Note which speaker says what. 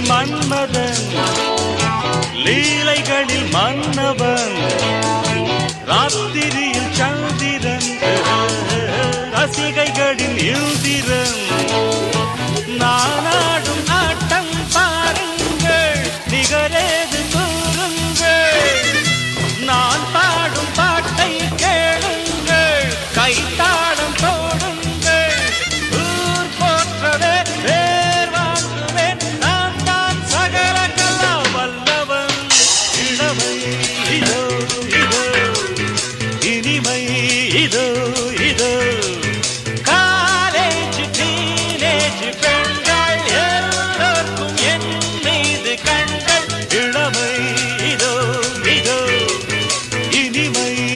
Speaker 1: மன்மதன் லீலைகளில் மன்னவன் ராத்திரியில் சந்திரன் ரசிகைகளில் இந்திரன். நானாடும் ஆட்டம் பாருங்கள் நிகரேது கூறுங்கள். நான் பாடும் பாட்டை கேளுங்கள் கைத்த ಇದು ಇದು